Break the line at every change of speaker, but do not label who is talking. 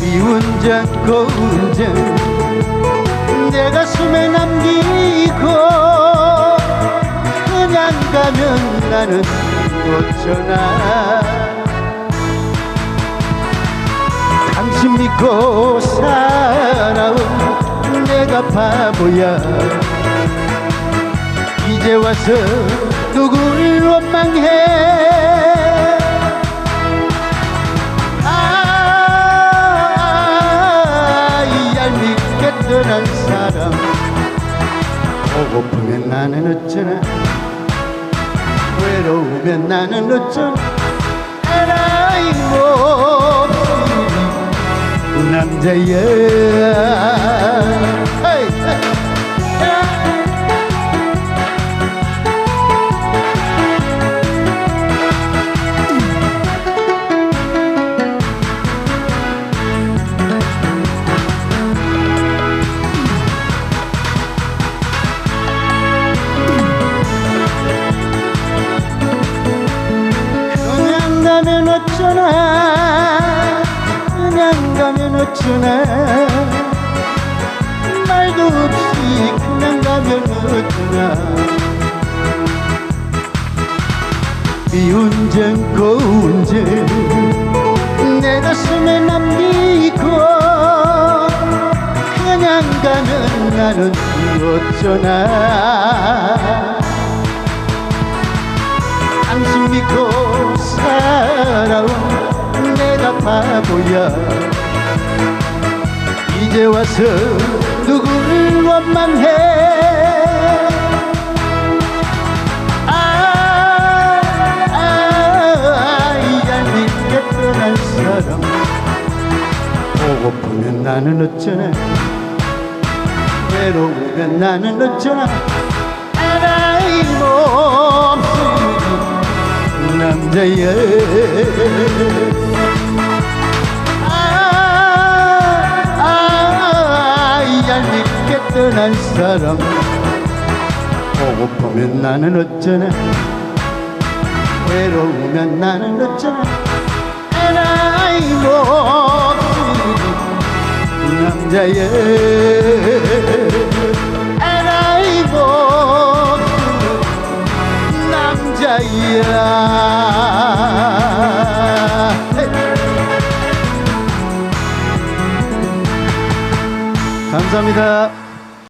미운 적 고운 적내 가슴에 남기고 그냥 가면 나는 어쩌나. 당신 믿고 살아온 내가 바보야. 이제 와서 누굴 원망해 떠난 사람 보고프면 나는 어쩌나. 외로우면 나는 어쩌나 에라이 몹시 남자야 어쩌나 그냥 가면 어쩌나. 말도 없이 그냥 가면 어쩌나. 미운 점 고운 점내 가슴에 남기고 그냥 가면 나는 어쩌나. 당신 믿고 살 아온 내가 바보야. 이제 와서 누굴 원망해? 아, 아, 사람 보고프면 나는 어쩌나? 외로우면 나는 어쩌나? 에라이 몹시 남자야 아, 아, 이 얄밉게 떠난 사람. 보고프면 나는 어쩌나? 외로우면 나는 어쩌나? 에라이 몹시 남자야 에 감사합니다